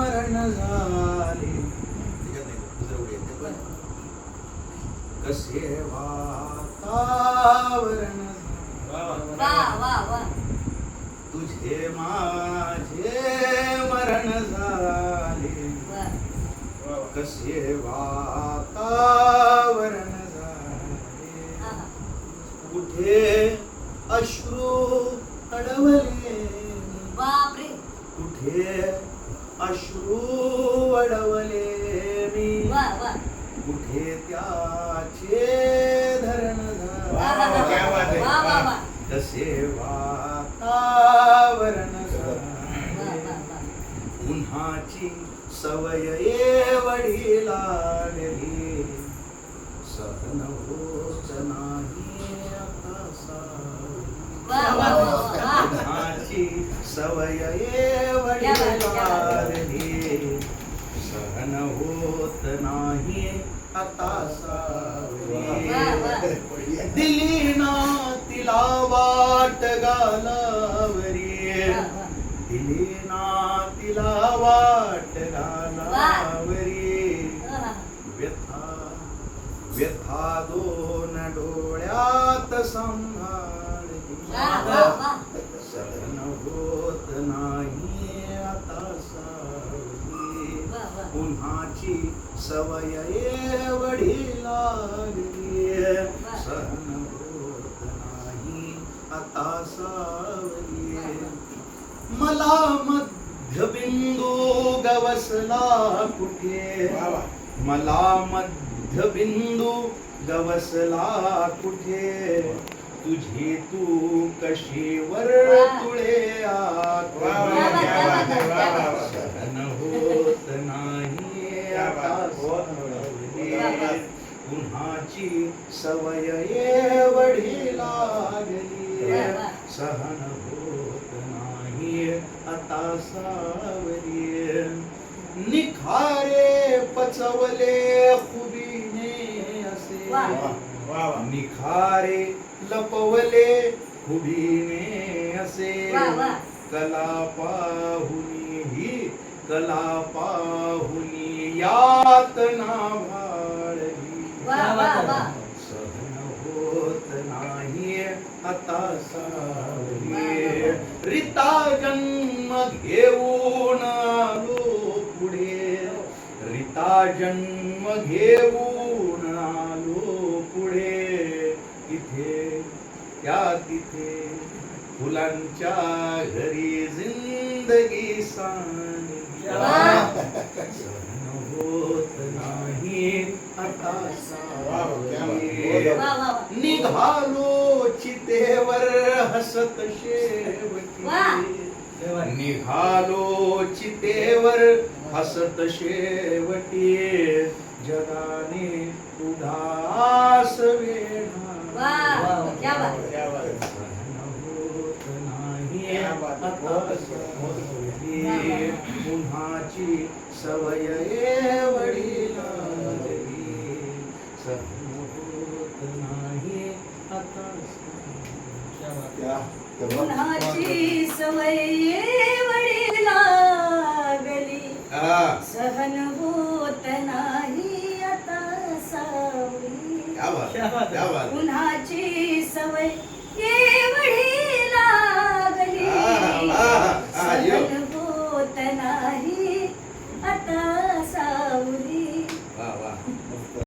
मरण झाले. कसे वातावरण तुझे माझे मरण झाले. कसे वातावरण झाले. कुठे अश्रू अडवले. कुठे अश्रू अडवले मी. कुठे त्याचे धरण कसे वातावरण उन्हाची सवय एवढी लागली सहन होत नाही आता उन्हाची सवय एवढी क्या बात, क्या बात. लागली सहन होत नाही आता दिली ना तिला वाट वा दिली ना तिला वाट गालावरी आहा. व्यथा व्यथा दोन डोळ्यात सांभाळली वा वा वा सहन होत नाही आता सावली उन्हाची सवय लागली सहन होत नाही आता सावली मला मध्यबिंदू गवसला कुठे? मला मध्यबिंदू गवसला कुठे? तुझी तू कशी वर्तुळे सहन होत नाही आता सावली. उन्हाची सवय एवढी लागली सहन होत नाही आता सावली निखारे पचवले खुबीने असे. निखारे लपवले खुबीने असे. कला पाहुनी ही कला पाहुनी यातना भाळली सहन होत नाही आता सावली. रिता जन्म घेऊन आलो पुढे. रिता जन्म घेऊन आलो पुढे तिथे त्या तिथे फुलांच्या घरी जिंदगी. सहन होत नाही आता निघालो चितेवर हसत शेवटी. निघालो चितेवर हसत शेवटी. जगाने उदास उन्हाची सवय होत नाही आता. उन्हाची सवय एवढी लागली सहन होत नाही आता सावली. उन्हाची सवय यो. सहन